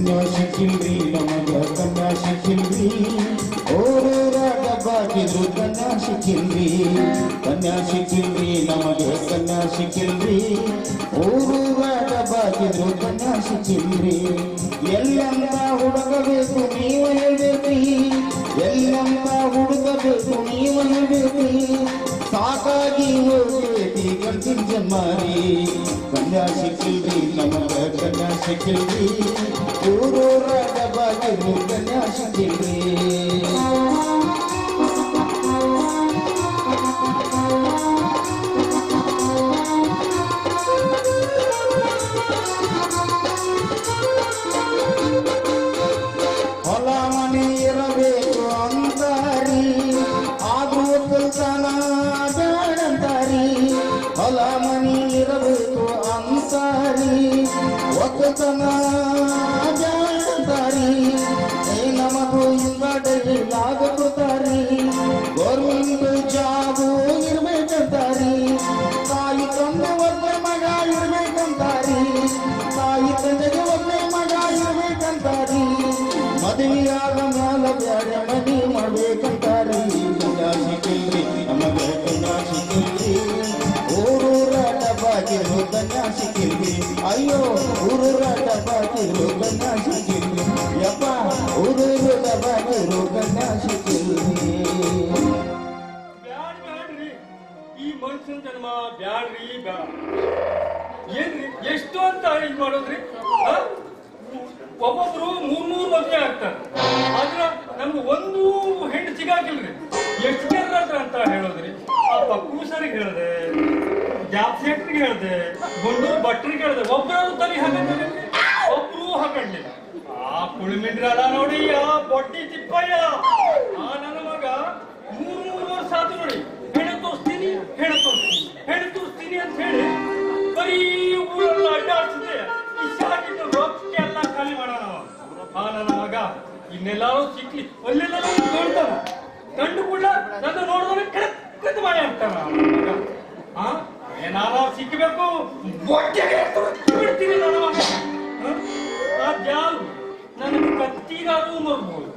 ಕನ್ಯಾ ಸಿಕ್ಕಿಲ್ರಿ ನಮಗ ಕನ್ಯಾ ಸಿಕ್ಕಿಲ್ರಿ ಓರೂರಾಗ ಬಾಗಿದ್ರು ಕನ್ಯಾ ಸಿಕ್ಕಿಲ್ರಿ ಕನ್ಯಾ ಸಿಕ್ಕಿಲ್ರಿ ನಮಗ ಕನ್ಯಾ ಸಿಕ್ಕಿಲ್ರಿ ಓರೂರಾಗ ಬಾಗಿದ್ರು ಕನ್ಯಾ ಸಿಕ್ಕಿಲ್ರಿ ಎಲ್ಲಂತ ಹುಡುಕಬೇಕು ನೀವು ಹೇಳ್ಬೇಕ್ರಿ ಎಲ್ಲಂತ ಹುಡುಕಬೇಕು ನೀವು ಹೇಳ್ಬೇಕ್ರಿ ಸಾಕಾಗಿ ಹೋಗೈತಿ ಗಂಟಿನ ಜನ್ಮಾರಿ ಕನ್ಯಾ ಸಿಕ್ಕಿಲ್ರಿ ನಮಗ ಕನ್ಯಾ ಸಿಕ್ಕಿಲ್ರಿ ಊರೂರಾಗ ಬಾಗಿಲು ಕನ್ಯಾ ಸಿಕ್ಕಿಲ್ರಿ ಸಿಕ್ಕಿಲ್ರಿ ಯಪ್ಪ ಸಿಕ್ಕಿಲ್ರಿ ಬ್ಯಾಡ್ ಬ್ಯಾಡ್ರಿ ಈ ಮನುಷ್ಯನ ಜನ್ಮ ಎಷ್ಟು ಅಂತ ಇದು ಮಾಡೋದ್ರಿ? ಒಬ್ಬೊಬ್ರು ಮೂರ್ ಮದ್ವೆ ಆಗ್ತಾರೆ. ಆದ್ರ ನಮ್ಗೆ ಒಂದು ಹೆಣ್ಣು ಸಿಗಾಕಿಲ್ರಿ. ಎಷ್ಟು ಜನ ಹತ್ರ ಅಂತ ಹೇಳೋದ್ರಿ? ಆ ಪಕ್ಕೂಸರಿಗೆ ಹೇಳ್ದೆ ಜಾಬ್ ಸೆಕ್ಟ್ರಿಗೆ ಹೇಳ್ದೆ ಗುಂಡೂರು ಭಟ್ರಿಗೆ ಹೇಳ್ದೆ ಒಬ್ಬರ ತಲೆ ಹಾಕಿದ್ರೆ ಹಾಕೊಂಡಿಲ್ಲ ಆ ಕುಳಿಮಿಂಡ್ರಿ ಅಲ್ಲ ನೋಡಿ, ಆ ಬೊಟ್ಟಿ ತಿಪ್ಪಯ್ಯ. ಆ ನನ್ನ ಮಗ ಮೂರ್ ಮೂರು ವರ್ಷ ಆತು ನೋಡಿ. ಹೆಣ್ಣು ತೋರಿಸ್ತೀನಿ ಹೆಣ್ಣು ತೋರಿಸ್ತೀನಿ. ಹೆಣ್ಣು ತೋರಿಸ್ತೀನಿ ಅಂತ ಹೇಳಿ ಬರೀ ಊರೆಲ್ಲ ಅಡ್ಡಾಡ್ಸಿದೆ ಈ ಶಾಕಿಟ್ಟು ರೊಕ್ಕ ಎಲ್ಲ ಖಾಲಿ ಮಾಡೋಣ. ಆ ನನ್ನ ಮಗ ಇನ್ನೆಲ್ಲಾರು ಸಿಕ್ಲಿ. ಅಲ್ಲೆಲ್ಲ ನೋಡ್ತಾನ. ಕಂಡು ಕೂಡ ನನ್ನ ನೋಡಿದ್ರೆ ಕೆಟ್ಟ ಮಾಡಿ ಮಗ. ಆ ಏನಾರ ಸಿಕ್ಕಬೇಕು ಬಿಡ್ತೀನಿ ನನ್ನ ಮಗ? ದ್ಯಾವ್ರು ನನಗೆ ಕತ್ತಿಗಾರು ಮರ್ಬೋದು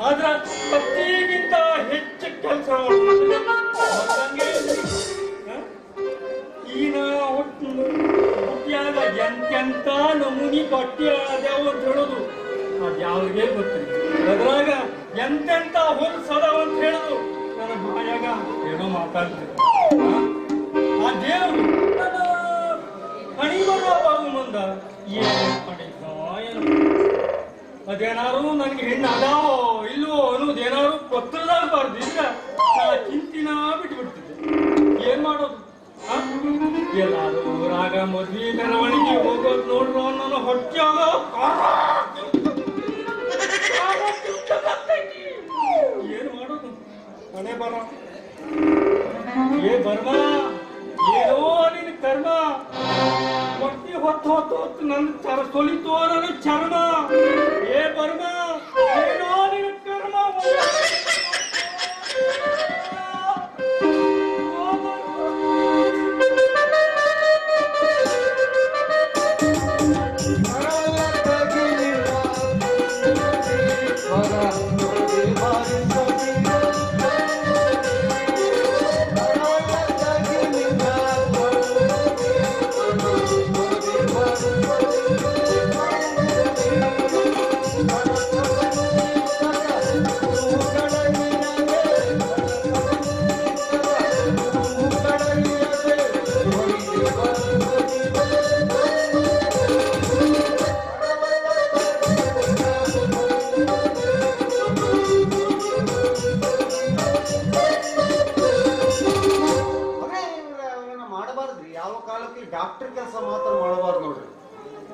ಆದ್ರ ಕತ್ತಿಗಿಂತ ಹೆಚ್ಚು ಕೆಲಸ ಈಗ ಹುಟ್ಟಿಯಾಗ ಎಂತೆಂತ ನಮೂನಿ ಬಟ್ಟೆ ಅದ್ಯಾವ ಅಂತ ಹೇಳೋದು? ಅದ್ಯಾವ್ರಿಗೆ ಗೊತ್ತಿಲ್ಲ. ಅದ್ರಾಗ ಎಂತೆಂತ ಹೊಲ್ಸ್ ಅದಾವ ಅಂತ ಹೇಳೋದು? ನನ್ನ ಬಾಯಾಗ ಏನೋ ಮಾತಾಡ್ತಿದ್ದೆ ಅದೇನಾರು ನನಗೆ ಹೆಣ್ಣು ಅದಾವೋ ಇಲ್ವೋ ಅನ್ನೋದು ಏನಾರು ಗೊತ್ತಿರಲಾರ್ಬಾರ್ದು ಇದ್ರೆ ಚಿಂತಿನ ಬಿಟ್ಬಿಡ್ತಿದ್ದೆ. ಏನ್ ಮಾಡೋದು? ಎಲ್ಲಾರು ರಾಗ ಮದ್ವಿ ಮೆರವಣಿಗೆ ಹೋಗೋದು ನೋಡ್ರು ಅನ್ನೋ ಹೊಟ್ಟೆ ಏನ್ ಮಾಡೋದು? ಮನೆ ಬರ. ಏ, ಬರ್ಮ. ಏನೋ ನಿನ್ ಕರ್ಮ. ನನ್ನ ಚರ ಸೊಲಿತೋ ನನ್ನ ಚರ್ಮ ಏ ಬರ್ಮ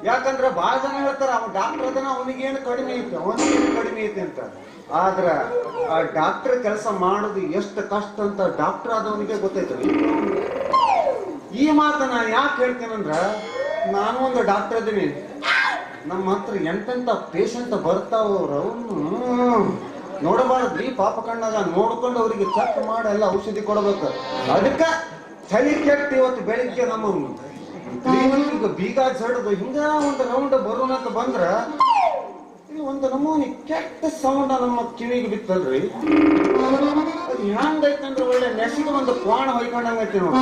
ಯಾಕಂದ್ರ ಬಹಳ ಜನ ಹೇಳ್ತಾರ, ಅವ ಡಾಕ್ಟರ್ ಅದನ್ನ ಅವನಿಗೇನು ಕಡಿಮೆ ಐತೆ ಅವನಿಗೇನು ಕಡಿಮೆ ಐತೆ ಅಂತ. ಆದ್ರ ಆ ಡಾಕ್ಟರ್ ಕೆಲಸ ಮಾಡೋದು ಎಷ್ಟು ಕಷ್ಟ ಅಂತ ಡಾಕ್ಟರ್ ಆದವನಿಗೆ ಗೊತ್ತೈತಲ್ಲ ಈ ಮಾತನ್ನ ಯಾಕೆ ಹೇಳ್ತೇನಂದ್ರ, ನಾನು ಒಂದು ಡಾಕ್ಟರ್ ಇದೀನಿ. ನಮ್ಮ ಹತ್ರ ಎಂತೆಂತ ಪೇಷಂಟ್ ಬರ್ತಾವ್ರ ನೋಡಬಾರ್ದ್ರಿ, ಪಾಪ ಕಣ್ಣಾಗ ನೋಡ್ಕೊಂಡು ಅವರಿಗೆ ಚೆಕ್ ಮಾಡಿ ಎಲ್ಲ ಔಷಧಿ ಕೊಡ್ಬೇಕು. ಅದಕ್ಕ ಚಳಿ ಕೆಟ್ಟ ಇವತ್ತು ಬೆಳಿಗ್ಗೆ ನಮ್ಮ ಕ್ಲಿನಿಕ್ ಬೀಗ ಸಡದು ಹಿಂಗ ಒಂದು ರೌಂಡ್ ಬರೋಣ ಅಂತ ಬಂದ್ರ ಒಂದು ನಮೂನಿ ಕೆಟ್ಟ ಸೌಂಡ್ ನಮ್ಮ ಕಿವಿಗೆ ಬಿತ್ತಲ್ರಿ. ಅದು ಹೆಂಗೈತಂದ್ರೆ ಒಳ್ಳೆ ನೆಸಿಗೆ ಒಂದು ಕ್ವಾಣ ಹೊಯ್ಕೊಂಡಂಗೈತಿ ನೋಡಿ.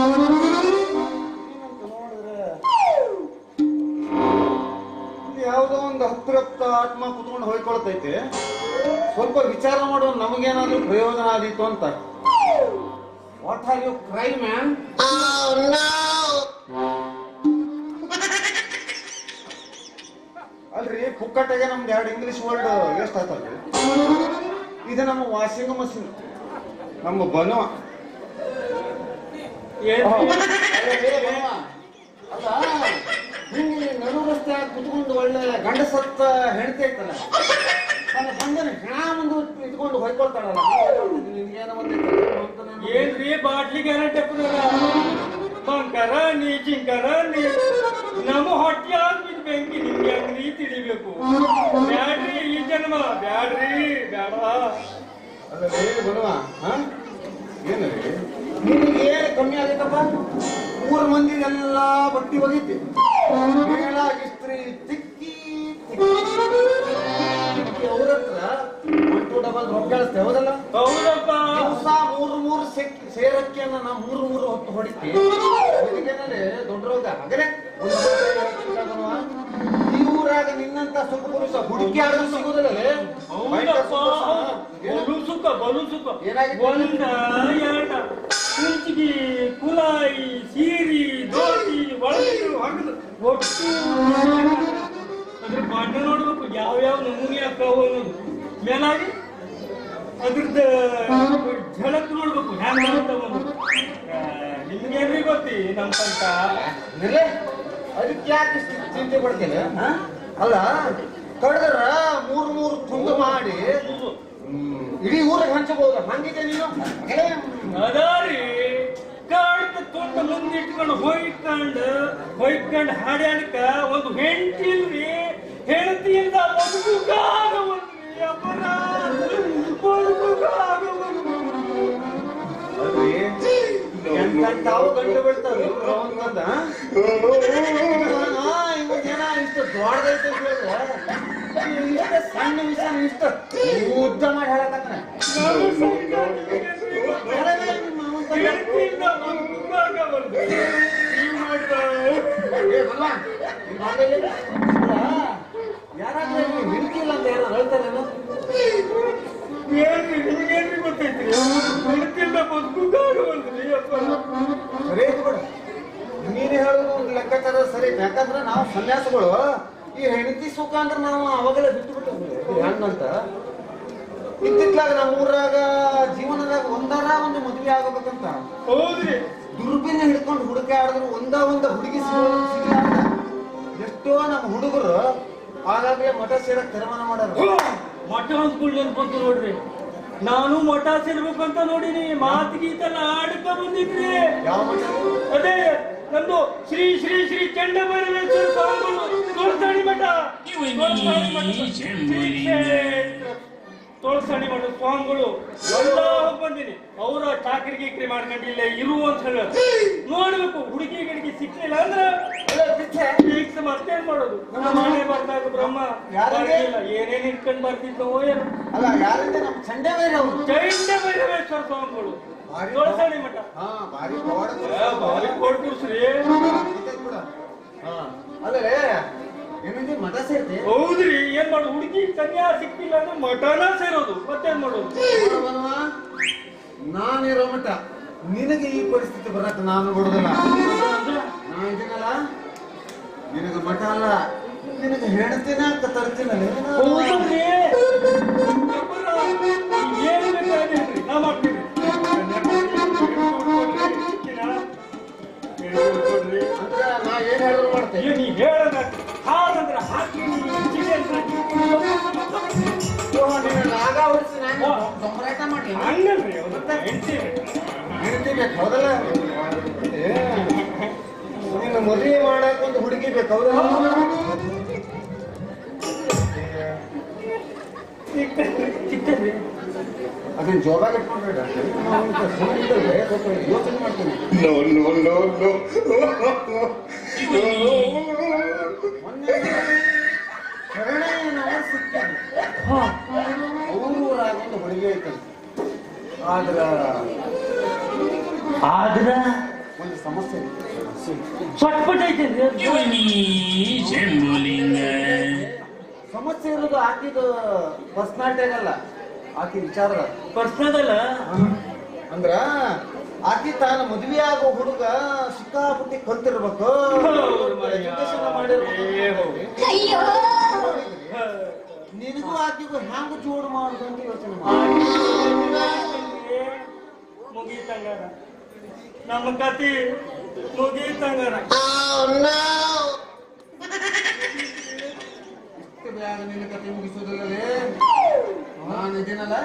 ಯಾವುದೋ ಒಂದು ಹತ್ತಿರತ್ತ ಆತ್ಮ ಕುತ್ಕೊಂಡು ಹೊಯ್ಕೊಳ್ತೈತೆ. ಸ್ವಲ್ಪ ವಿಚಾರ ಮಾಡುವ ನಮಗೇನಾದ್ರೂ ಪ್ರಯೋಜನ ಆದೀತು ಅಂತ. What are you cry man ಅಲ್ರಿ ಪುಕ್ಕಟ್ಟೆಗೆ ನಮ್ದು ಎರಡು ಇಂಗ್ಲಿಷ್ ವರ್ಡ್ ಎಷ್ಟು ಆಯ್ತಲ್ರಿ. ಇದು ನಮ್ಮ ವಾಷಿಂಗ್ ಮಷಿನ್ ನಮ್ಮ ಬನು ಹಿಂಗೆ ನಡು ರಸ್ತೆ ಕುತ್ಕೊಂಡು ಒಳ್ಳೆ ಗಂಡ ಸತ್ತ ಹೆಂಡತಿ ಐತಲ್ಲ ನನ್ನ ಬಂದನ ಹೆಣ ಮುಂದೆ ಇಟ್ಕೊಂಡು ಹೊಯ್ಕೊಳ್ತಾಳಲ್ಲ ನಿನ್ಗೇನೋ ಅಂತ ಏನ್ರಿ ಬಾಟ್ಲಿ ಗ್ಯಾರಂಟಿ ಬಂಕರ ನೀ ಜಿಂಕರ ನೀ. ನಮ್ಮ ಹೊಟ್ಟೆ ಆಗ್ಬಿಟ್ಟು ಬೆಂಕಿ ನಿಮ್ಗೆ ಹೆಂಗ್ರಿ ತಿಳಿಬೇಕು. ಬ್ಯಾಡ್ರಿ ಈ ಜನ್ಮ ಬ್ಯಾಡ್ರಿ ಬ್ಯಾಡ ಅಲ್ಲ ರೀ ಬನವ ಹಾ ಏನು ರೀ? ನಿನಗೆ ಏನು ಕಮ್ಮಿ ಆಗೈತಪ್ಪ? ಮೂರು ಮಂದಿನೆಲ್ಲ ಬಟ್ಟಿ ಹೋಗಿದ್ದೆ ಮೇಳ ಇಸ್ತ್ರಿ ತಿಕ್ಕಿ ತಿಕ್ಕಿ ಅವ್ರ ಹತ್ರ ಒನ್ ಟು ಡಬಲ್ ರೊಕ್ಕ ಕಳಿಸ್ತೆ ಹೌದಲ್ಲ? ಹೌದಪ್ಪ. ಸೇರಕ್ಕಿಯನ್ನ ನಾ ಮೂರು ಮೂರು ಹೊತ್ತು ಹೊಡಿತಿ ಇದಕ್ಕೇನಂದ್ರೆ ದೊಡ್ಡ ರೋಗ ಈ ಊರಾಗ ನಿನ್ನಂತ ಸುಖ ಪುರುಷ ಹುಡುಕಿ ಆದ್ರೂ ಸಿಗುದಿಲ್ಲ ಹೌದಪ್ಪ. ಬಲು ಸುಖ ಬಲು ಸುಖ ಏನಾಗಿತ್ತು? ಒಂದ ಎರಡ ಕುಂಚಿಗಿ ಕುಲಾಯಿ ಸೀರಿ ಹಗದು ಒಟ್ಟು ಅದ್ರ ಬಣ್ಣ ನೋಡ್ಬೇಕು. ಯಾವ್ಯಾವ ನಮೂನಿ ಆಗ್ತಾವ ಅನ್ನೋದು ಮೇಲಾಗಿ ಅದ್ರದ್ದು ಝಲಕ್ ನೋಡ್ಬೇಕು ಹ್ಯಾಂಗ ನಿಮ್ಗೇನ್ರಿ ಗೊತ್ತಿ ನಮ್ ತನಕ ಅದಕ್ಕೆ ಯಾಕೆ ಚಿಂತೆ ಪಡ್ತೇನೆ? ಅಲ್ಲ ಕಡ್ದ್ರ ಮೂರು ಮೂರು ತುಂಡು ಮಾಡಿ ಇಡೀ ಊರಿಗೆ ಹಂಚಬಹುದು. ಹಂಗಿದೆ ನೀನು? ಅದಾರಿ ಕಾಡ್ತ ತೊಟ್ಟ ಮುಂದೆ ಇಟ್ಕೊಂಡು ಹೋಯ್ಕೊಂಡು ಹೋಯ್ಕೊಂಡು ಹಾಡ್ಯಾಡ್ಕ ಒಂದು ಹೆಂಡತಿಲ್ರಿ ಹೆಂಡತಿಯಿಂದ ಬದುಕಾಗವಲ್ರಿ ಅಪ್ಪರ ಜನ ಇಷ್ಟು ದೊಡ್ಡದೈತೆ ಇಷ್ಟು ಸಣ್ಣ ಇಷ್ಟು ಉದ್ದ ಮಾಡಿ ಯಾರಾದ್ರೂ ಹಿಡಿಕಿಲ್ಲ ಅಂತ ಗೊತ್ತೈತಿ ನಿಮ್ಗೇನ್ರಿ ಗೊತ್ತೈತ್ರಿ? ಹೆಂಡತಿಯಿಂದ ಬದುಕಾಗವಲ್ರಿ ಅಪ್ಪ ಸರಿ ಬಿಡು ನೀನು ಹೇಳೋದು ಒಂದು ಲೆಕ್ಕಾಚಾರ ಸರಿ. ಯಾಕಂದ್ರೆ ನಾವು ಸನ್ಯಾಸಗಳು ಈ ಹೆಂಡತಿ ಸುಖ ಅಂದ್ರೆ ನಾವು ಅವಾಗಲೇ ಬಿಟ್ಟು ಬಿಟ್ಟು ಹೆಣ್ಣಂತ. ಇತ್ತಿತ್ಲಾಗ ನಮ್ಮ ಊರಾಗ ಜೀವನದಾಗ ಒಂದಾರ ಒಂದು ಮದುವೆ ಆಗಬೇಕಂತ. ಹೌದ್ರಿ. ದುರ್ಬಿನ ಹಿಡ್ಕೊಂಡು ಹುಡುಕಾಡಿದ್ರು ಒಂದ ಒಂದ ಹುಡುಗಿ ಎಷ್ಟೋ ನಮ್ಮ ಹುಡುಗರು ಆಗಾಗ್ಲೇ ಮಠ ಸೇರಕ್ ತೀರ್ಮಾನ ಮಾಡ್ಯಾರ. ಮಠ ಅಂದ್ಕೊಳ್ಳಿ ಅನ್ಕೊಂತ ನೋಡ್ರಿ. ನಾನು ಮಠ ಸೇರ್ಬೇಕಂತ ನೋಡಿನಿ ಮಾತು ಗೀತೆಲ್ಲ ಆಡ್ಕ ಬಂದಿದ್ರಿ ಯಾವ ಅದೇ ನಂದು ಶ್ರೀ ಶ್ರೀ ಶ್ರೀ ತೋಳ್ಸಾಣಿ ಮಠ. ತೋಳ್ಸಾಣಿ ಮಠ. ಸ್ವಾಮಿಗಳು ಎಲ್ಲ ಬಂದಿನಿ. ಅವರ ಚಾಕರಿ ಗೀಕರಿ ಮಾಡ್ಕೊಂಡಿಲ್ಲ ಇರು ಅಂತ ಹೇಳ ನೋಡ್ಬೇಕು ಹುಡುಗಿ ಗಿಡಗಿ ಸಿಕ್ಲಿಲ್ಲ ಅಂದ್ರೆ. ಫಿಕ್ಸ್ ಮತ್ತೇನ್ ಮಾಡೋದು? ನಮ್ಮ ಮನೆ ಬರ್ದಾಗ ಬ್ರಹ್ಮ. ಯಾರಿಗೆ? ಬರ್ಲಿಲ್ಲ. ಏನೇನ್ ಇಟ್ಕೊಂಡ್ ಬರ್ತಿದ್ನೋ ಏನೋ. ಅಲ್ಲ ಯಾರಂತೆ ನಮ್ಮ ಚಂಡೆ ಬೇರೆ ಅವರು ಚೈಂಡ ಭೈರವೇಶ್ವರ ಸ್ವಾಮಿಗಳು ಭಾರಿ ಮಠ ಹಾ ಭಾರಿ ಪವಾಡ ಏ, ಭಾರಿ ಕೊಡ್ತೀವ್ರಿ ಅಲ್ಲೇ ಏನಂದ್ರೆ ಮಠ ಸೇರ್ತೆ? ಹೌದ್ರಿ ಏನ್ ಮಾಡು ಹುಡುಗಿ ಕನ್ಯಾ ಸಿಕ್ತಿಲ್ಲ ಅಂದ್ರೆ ಮಠನ ಸೇರೋದು. ಮತ್ತೇನ್ ಮಾಡೋದು? ನೋಡವ್ವ, ನಾನಿರೋ ಮಠ. ನಿನಗೆ ಈ ಪರಿಸ್ಥಿತಿ ಬರಕ್ ನಾನು ಬಿಡುದಿಲ್ಲ ನಾ ಇದೀನಲ್ಲ? ನಿನಗೆ ಮಠ ಅಲ್ಲ. ನಿನಗೆ ಹೇಳ್ತೀನ ಅಂತ ತರ್ತೀನಿ ಹಂಗಲ್ರಿ ಬೇಕು ಹೌದಲ್ಲ? ನಿನ್ನ ಮದುವೆ ಮಾಡಕ್ ಒಂದು ಹುಡುಗಿ ಬೇಕು ಅದನ್ನ ಜೋಬಾಗಿ ಇಟ್ಕೊಂಡ್ಬೇಡ ಯೋಚನೆ ಮಾಡ್ತೀನಿ ಹುಡುಗಿ ಐತಂತ ಆದ್ರ ಆದ್ರ ಒಂದು ಸಮಸ್ಯೆ ಚಟ್ಪಟ ಐತೆ ಶಂಭುಲಿಂಗ ಸಮಸ್ಯೆ ಇರೋದು ಆಕಿದು ಪರ್ಸನಾಲಿಟಿ ಆಗಲ್ಲ. ಆಕಿ ವಿಚಾರ ಪರ್ಸನಲ್ ಅಲ್ಲ? ಅಂದ್ರ ಆಕಿ ತಾನು ಮದುವೆ ಆಗೋ ಹುಡುಗ ಸಿಕ್ಕಾಪಟ್ಟಿ ಕಲ್ತಿರ್ಬೇಕು. ಎಜುಕೇಶನ್ ಮಾಡಿರ್ಬೇಕು. ಅಯ್ಯೋ. ನಿನಗೂ ಆಕಿಗೂ ಹ್ಯಾಂಗ ಜೋಡು ಮಾಡುದು ಅಂತ ಯೋಚನೆ ಮಾಡಿ. ಮುಗೀತಂಗಾರ ನಮ್ಮ ಕತಿ ಮುಗೀತಂಗರ ನಿನ್ನ ಕತೆ ಮುಗಿಸೋದಿಲ್ಲವೇ ನಾನು ಇದೀನಲ್ಲ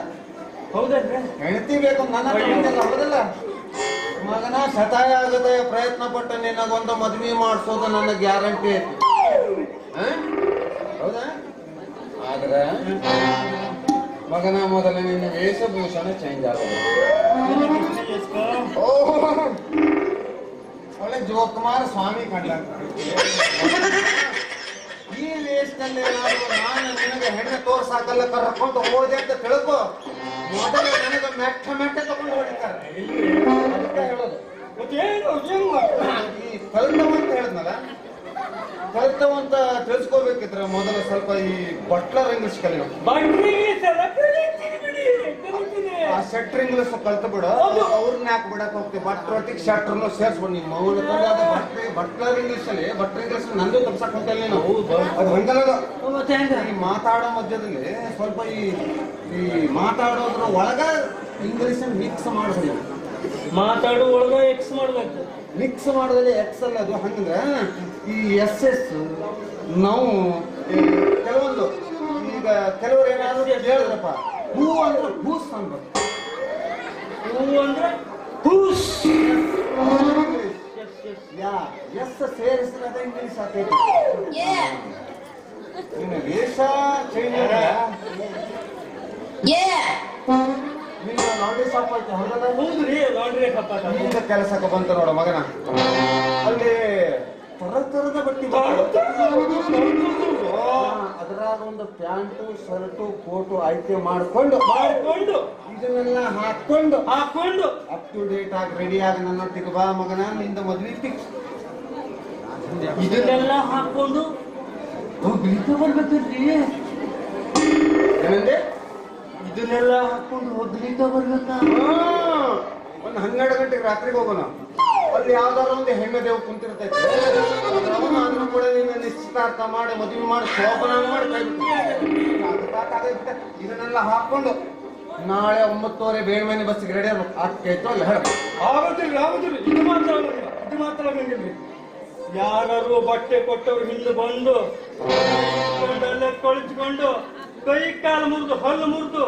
ಹೌದಲ್ರಿ ಹೆಂಡತಿ ಬೇಕು ನನ್ನ ಹೌದಲ್ಲ? ಮಗನ ಶತಾಯ ಆಗದೆ ಪ್ರಯತ್ನ ಪಟ್ಟ ನಿನಗೊಂದು ಮದ್ವೆ ಮಾಡಿಸೋದು ನನ್ನ ಗ್ಯಾರಂಟಿ ಐತಿ. ಹೌದಾ? ಆದ್ರೆ ಮಗನ ಮೊದಲ ನಿನ್ನ ವೇಷಭೂಷಣ ಚೇಂಜ್ ಆಗುತ್ತೆ ಒಳ್ಳೆ ಜೋಕುಮಾರ ಸ್ವಾಮಿ ಕಂಡ. ಈ ವೇಷದಲ್ಲಿ ನಾನು ನಿನಗೆ ಹೆಣ್ಣು ತೋರ್ಸಾಕಲ್ಲ ಕರ್ಕೊಂಡು ಹೋದೆ ಅಂತ ತಿಳ್ಕೊ. ಮೊದಲೇ ನನಗೆ ಮೆಟ್ಟ ಮೆಟ್ಟ ತಗೊಂಡು ಹೊಡಿತಾರೆ. ಹೇಳೋದು? ಈ ಕಲ್ತವ ಅಂತ ಹೇಳಿದ್ನಲ್ಲ ಕಲ್ತವ ಅಂತ ತಿಳ್ಸ್ಕೊಬೇಕಿದ್ರೆ ಮೊದಲು ಸ್ವಲ್ಪ ಈ ಬಟ್ಲರ್ ಇಂಗ್ಲಿಷ್ ಕಲಿತೀನಿ. ಆ ಶೆಟ್ರ್ ಇಂಗ್ಲಿಷ್ ಕಲ್ತ ಬಿಡ. ಅವ್ರನ್ನ ಯಾಕೆ ಬಿಡಕ್ ಹೋಗ್ತೀವಿ ಭಟ್ರೊಟ್ಟಿಗೆ ಶೆಟ್ರನ್ನು ಸೇರ್ಸ್ಬಿಡು ನಿಮ್ಮ ಬಟ್ಲರ್ ಇಂಗ್ಲಿಷ್ ಅಲ್ಲಿ ಬಟ್ರ್ ಇಂಗ್ಲಿಷ್ ನಂದು ತಪ್ಸಕ್ ಹೋಗ್ತಾ ನಾವು. ಅದು ಹಂಗಲ್ಲ ಈ ಮಾತಾಡೋ ಮಧ್ಯದಲ್ಲಿ ಸ್ವಲ್ಪ ಈ ಈ ಮಾತಾಡೋದ್ರ ಒಳಗ ಇಂಗ್ಲಿಷ್ ಮಿಕ್ಸ್ ಮಾಡ್ಬಿಡಿ ಮಾತಾಡೋ ಒಳಗ ಎಕ್ಸ್ ಮಾಡ್ಬೇಕು. ಮಿಕ್ಸ್ ಮಾಡಿದ್ರೆ ಎಕ್ಸ್ ಅಲ್ಲ ಅದು. ಹಂಗಂದ್ರೆ ಈ ಎಸ್ ಎಸ್ ನಾವು ಈ ಕೆಲವೊಂದು ಈಗ ಕೆಲವರು ಏನಾದ್ರು ಹೇಳಿದ್ರಪ್ಪ ಹೂ ಅಂದ್ರೆ ಹೂಸ್ ಅನ್ಬೇಕು ಹೂ ಅಂದ್ರೆ ಹೂಸ್ ಯಾ ಎಸ್ ಸೇರಿಸಿದ ಇಂಗ್ಲಿಷ್ ಆಗ್ತೈತಿ ನಿನ್ನ ವೇಷ ಚೇಂಜ್ ನಿನ್ನ ನಾಟಿ ಶಾಪ್ ಐತೆ ಹೌದಲ್ಲ ಹೌದ್ರಿ ಲಾಂಡ್ರಿ ಕಪ್ಪಾಟ ಈಗ ಕೆಲಸಕ್ಕೆ ಬಂತ ನೋಡ ಮಗನ. ಅಲ್ಲಿ ತರ ತರದ ಬಟ್ಟೆ ಅದ್ರಾಗ ಒಂದು ಪ್ಯಾಂಟು ಶರ್ಟು ಕೋಟು ಆಯ್ಕೆ ಮಾಡ್ಕೊಂಡು ಮಾಡ್ಕೊಂಡು ಇದನ್ನೆಲ್ಲ ಹಾಕೊಂಡು ಹಾಕೊಂಡು ಅಪ್ ಟು ಡೇಟ್ ಆಗಿ ರೆಡಿ ಆಗಿ ನನ್ನ ಒಟ್ಟಿಗೆ ಬಾ ಮಗನ ನಿಂದ ಮದ್ವೆ ಫಿಕ್ಸ್ ಇದನ್ನೆಲ್ಲ ಹಾಕೊಂಡು ಹೋಗ್ಲಿಕ್ಕೆ ಬರ್ಬೇಕ್ರಿ ಏನಂದೆ? ಇದನ್ನೆಲ್ಲ ಹಾಕೊಂಡು ಹೋಗ್ಲಿಕ್ಕೆ ಬರ್ಬೇಕ? ಒಂದು ಹನ್ನೆರಡು ಗಂಟೆಗೆ ರಾತ್ರಿಗೆ ಹೋಗೋಣ. ಅಲ್ಲಿ ಯಾವ್ದಾರ ಒಂದು ಹೆಣ್ಣು ದೇವ್ ಕುಂತಿರ್ತೈತಿ. ಅವನಾದ್ರೂ ಕೂಡ ನಿನ್ನ ನಿಶ್ಚಿತಾರ್ಥ ಮಾಡಿ ಮದುವೆ ಮಾಡಿ ಶೋಭನ ಮಾಡಿ ಇದನ್ನೆಲ್ಲ ಹಾಕೊಂಡು ನಾಳೆ ಒಂಬತ್ತುವರೆ ಬೇಡ್ಮನೆ ಬಸ್ಸಿಗೆ ರೆಡಿ ಆಗ್ಬೇಕು ಆಗ್ತೈತೋ ಅಲ್ಲ, ಹೇಳ. ಆಗೋದಿಲ್ಲ, ಆಗುದಿಲ್ಲ. ಇದು ಮಾತ್ರ ಇದು ಮಾತ್ರ ಆಗಂಗಿಲ್ರಿ ಯಾರು ಬಟ್ಟೆ ಕೊಟ್ಟವ್ರು ಹಿಂದೆ ಬಂದು ಕೊಳಿಸ್ಕೊಂಡು, ಕೈ ಕಾಲು ಮುರಿದು, ಹಲ್ಲು ಮುರಿದು,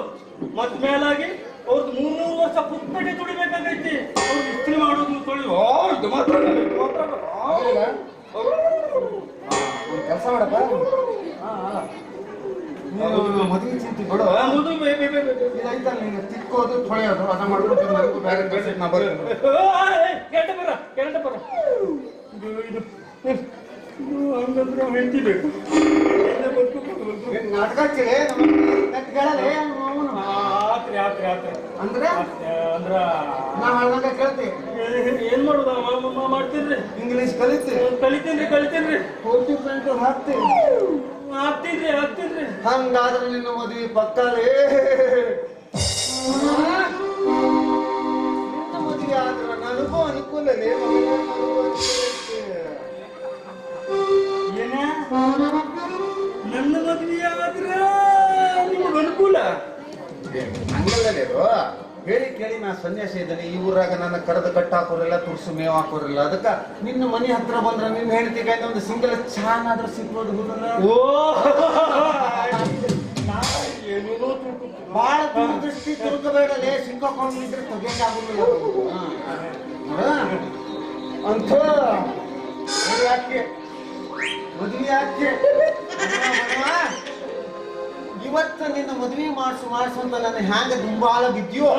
ಮತ್ ಅವ್ರದ್ದು ಮೂರ್ ಮೂರು ವರ್ಷ ಪುಕ್ಕಟೆ ತುಡಿಬೇಕಾಗೈತಿ ಅವ್ರು ಇಸ್ತ್ರಿ ಮಾಡೋದು ತೊಳಿ ಓ ಇದು ಮಾತ್ರ ಇದು ಮಾತ್ರ ಆ, ಒಂದು ಕೆಲಸ ಮಾಡಪ್ಪ. ನೀನು ಮದುವೆ ಚಿಂತೆ ಬಿಡು ಆ, ಮುದು ಬೇ- ಬೇ- ಬೇ- ತಿಕ್ಕೋದು ತೊಳೆಯೋದು ಅದ ಮಾಡ್ಬಿಟ್ಟು ನನಗೂ ಬೇರೆ ಬೇರೆ ನಾ ಬರ್ತೀನಿ ಆ, ಏ, ಕೆರಟ ಬರ ಕೆರಟ ಬರ ಇದು ಇದು ಇದು ಹಂಗಂದ್ರೆ ಹೆಂಡತಿ ಬೇಕು. ಹೆಂಡ್ತಿ ಬದುಕು ನಾಟಕ ಹಚ್ಚಿಲೆ ನಮ್ಮ ಆತ್ರಿ ಅಂದ್ರೆ? ಅಂದ್ರ ನಾ ಹೇಳ್ದಂಗ ಕೇಳ್ತಿ. ಏನ್ ಮಾಡುದ? ಮಾಡ್ತೀನ್ರಿ. ಇಂಗ್ಲಿಷ್ ಕಲಿತಿ? ಕಲಿತೀನ್ರಿ ಕಲಿತೀನ್ರಿ. ಕೋಟಿ ಪ್ಯಾಂಟ್ ಹಾಕ್ತಿ? ಆಗ್ತಿದ್ರಿ ಆಗ್ತಿದ್ರಿ ಹಂಗಾದ್ರೆ ನಿನ್ನ ಮದುವೆ ಪಕ್ಕಲೇ ಮದುವೆ ಆದ್ರೆ ನನಗೂ ಅನುಕೂಲನೇ. ಏನ? ನನ್ನ ಮದುವೆ ಆದ್ರ ನಿಮ್ಗೆ ಅನುಕೂಲ? ಹಂಗಲ್ಲೇ ಇದು ಹೇಳಿ ಕೇಳಿ ನಾ ಸನ್ಯಾಸಿ ಇದ್ದೇನೆ. ಈ ಊರಾಗ ನನ್ನ ಕರೆದ ಕಟ್ಟ ಹಾಕೋರಿಲ್ಲ ತುರ್ಸು ಮೇವು ಹಾಕೋರಿಲ್ಲ ಅದಕ್ಕ ನಿನ್ನ ಮನೆ ಹತ್ರ ಬಂದ್ರೆ ನಿನ್ನ ಹೇಳ್ತಿ ಕೈ ಒಂದು ಸಿಂಗಲ್ ಚಾನಾದ್ರೂ ಸಿಕ್ಬೋದು ಹುಡುಗನ ಓ. ಬಾಳ ದೂರದೃಷ್ಟಿ ತಿಳ್ಕೋಬೇಡಲೇ. ಸಿಕ್ಕಾಕೊಂಡು ನಿಂತ್ರೆ ತೆಗಿಯಕ್ಕಾಗುದಿಲ್ಲ. ಮದುವೆ ಯಾಕೆ? ಮದುವೆ ಯಾಕೆ? ಬನ್ವಾ. ಇವತ್ತು ನಿನ್ನ ಮದುವೆ ಮಾಡಿಸು ಮಾಡಿಸು ಅಂತ ನನ್ನ ಹ್ಯಾಂಗ ದುಂಬಾಲ ಬಿದ್ಯೋ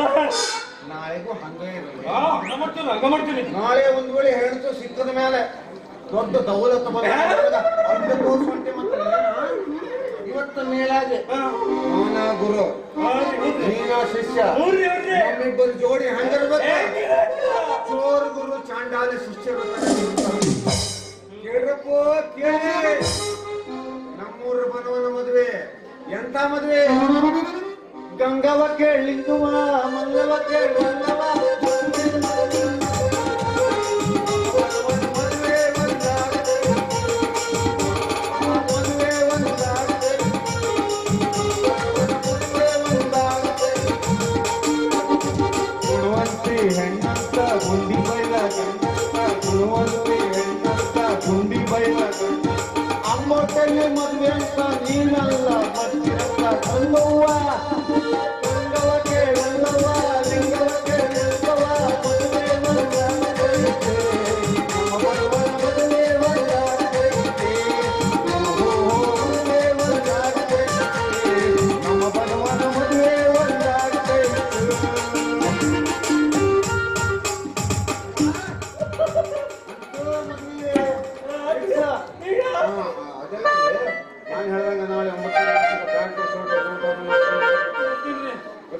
ನಾಳೆಗೂ ಹಂಗೆ ಇರಲಿ ಆ, ಹಂಗ ಮಾಡ್ತೀನಿ ಹಂಗ ಮಾಡ್ತೀನಿ ನಾಳೆ ಒಂದ್ ವೇಳೆ ಹೇಳ್ತು ಸಿಕ್ಕದ ಮೇಲೆ ದೊಡ್ಡ ದೌಲತ್ತು ಬಂದ ತೋರ್ಸ್ಕೊಂಡೆ ಮತ್ತೆ ಇವತ್ತು ಮೇಲಾಗೆ. ಅವನ ಗುರು? ನೀನಾ ಶಿಷ್ಯ. ನಮ್ಮಿಬ್ಬರು ಜೋಡಿ ಹಂಗಿರ್ಬೇಕು? ಚೋರ್ ಗುರು ಚಾಂಡಾಲ ಶಿಷ್ಯರು ಕೇಳ್ರಪ್ಪ ಕೇಳಿ ಎಂತ ಮದುವೆ ಗಂಗವ ಕೇಳಿಂಗುವ ಮಲ್ಲವ ಕೇಳಲ್ಲವ ಅಮ್ಮ ಮದುವೆ ಅಂತ ನೀನಲ್ಲ ಬರ್ತಿರಂತ ಗಂಗವ್ವ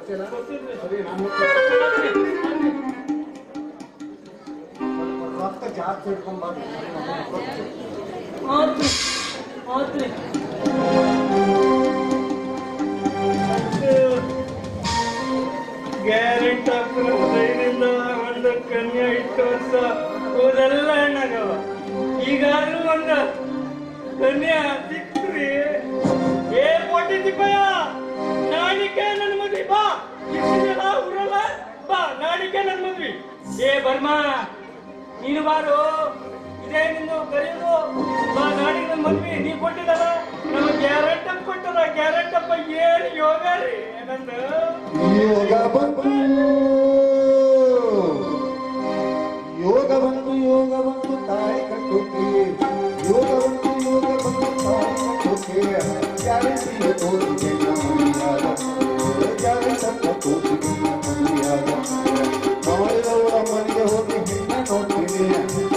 ಸರಿ ನಾನು ರೊಕ್ಕ ಜಾಸ್ತಿ ಇಟ್ಕೊಂಡ್ಬಾರ್ದು ಆತ್ರಿ, ಆತ್ರಿ. ಗ್ಯಾರಂಟಿ ಹದಿನೈದರಿಂದ ಒಂದು ಕನ್ಯಾ ಇಟ್ಟು ವರ್ಷ ಹೋದೆಲ್ಲ ಹೆಣ್ಣಾಗವ ಈಗಾದ್ರೂ ಒಂದು ಕನ್ಯಾ ಸಿಕ್ತ್ರಿ ಏ ಪೊಟ್ಟಿ ನಾಡಿಕೆ ನನ್ನ ನಾಳಿಕೆ ನನ್ನ ಮದ್ವಿ. ಏ ಬರ್ಮಾ ನೀನು ಬಾರು. ಇದೇ ನಿಂದು ಕರೆಯೋದು. ಬಾ ನಾಡಿಗೆ ನನ್ನ ಮದ್ವಿ ನೀ ಕೊಟ್ಟಿದ್ದಲ್ಲ ನಮ್ಮ ಗ್ಯಾರಂಟ್ ಅಪ್ ಕೊಟ್ಟದ ಗ್ಯಾರಂಟ್ ಅಪ್ಪ ಏನು ಯೋಗ ರೀ. ಯೋಗ ಬಂದು, ಯೋಗ ಬಂತು ಯೋಗ ಬಂತು ತಾಯಿ ಕಟ್ಟುತ್ತಿ. ಯೋಗ ಬಂತು ಯೋಗ ಬಂತು ತಾಯಿ ಕಟ್ಟುತ್ತಿ. ಗ್ಯಾರಂಟಿ ತೋರಿಸಿಲ್ಲ Hallelujah.